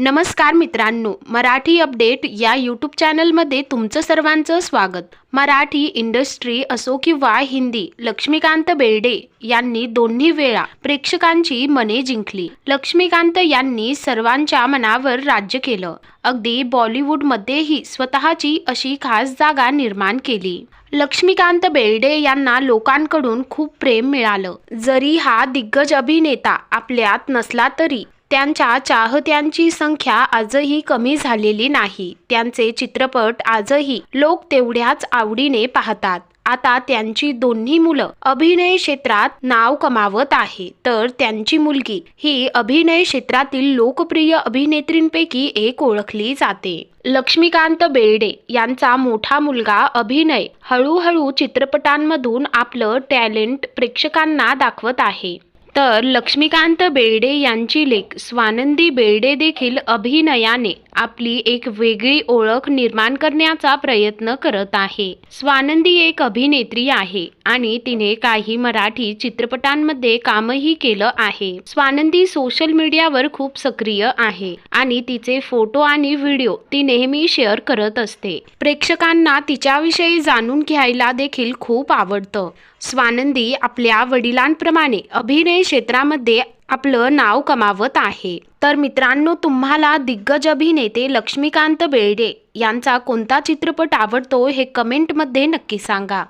नमस्कार मित्रांनो मराठी अपडेट या यूट्यूब चॅनलमध्ये तुमचं सर्वांचं स्वागत. मराठी इंडस्ट्री असो किंवा हिंदी लक्ष्मीकांत बेर्डे यांनी दोन्ही वेळा प्रेक्षकांची मने जिंकली. लक्ष्मीकांत यांनी सर्वांच्या मनावर राज्य केलं. अगदी बॉलिवूडमध्येही स्वतःची अशी खास जागा निर्माण केली. लक्ष्मीकांत बेर्डे यांना लोकांकडून खूप प्रेम मिळालं. जरी हा दिग्गज अभिनेता आपल्यात नसला तरी त्यांच्या चाहत्यांची संख्या आजही कमी झालेली नाही. त्यांचे चित्रपट आजही लोक तेवढ्याच आवडीने पाहतात. आता त्यांची दोन्ही मुलं अभिनय क्षेत्रात नाव कमावत आहे. तर त्यांची मुलगी ही अभिनय क्षेत्रातील लोकप्रिय अभिनेत्रींपैकी एक ओळखली जाते. लक्ष्मीकांत बेर्डे यांचा मोठा मुलगा अभिनय हळूहळू चित्रपटांमधून आपलं टॅलेंट प्रेक्षकांना दाखवत आहे. तर लक्ष्मीकांत बेर्डे यांची लेख स्वानंदी बेर्डे देखील अभिनयाने आपली एक वेगळी ओळख निर्माण करण्याचा प्रयत्न करत आहे. स्वानंदी एक अभिनेत्री आहे आणि तिने काही मराठी चित्रपटांमध्ये कामही केलं आहे. स्वानंदी सोशल मीडियावर खूप सक्रिय आहे आणि तिचे फोटो आणि व्हिडिओ ती नेहमी शेअर करत असते. प्रेक्षकांना तिच्याविषयी जाणून घ्यायला देखील खूप आवडतं. स्वानंदी आपल्या वडिलांप्रमाणे अभिनय क्षेत्रामध्ये आपलं नाव कमावत आहे. तर मित्रांनो तुम्हाला दिग्गज अभिनेते लक्ष्मीकांत बेर्डे यांचा कोणता चित्रपट आवडतो हे कमेंटमध्ये नक्की सांगा.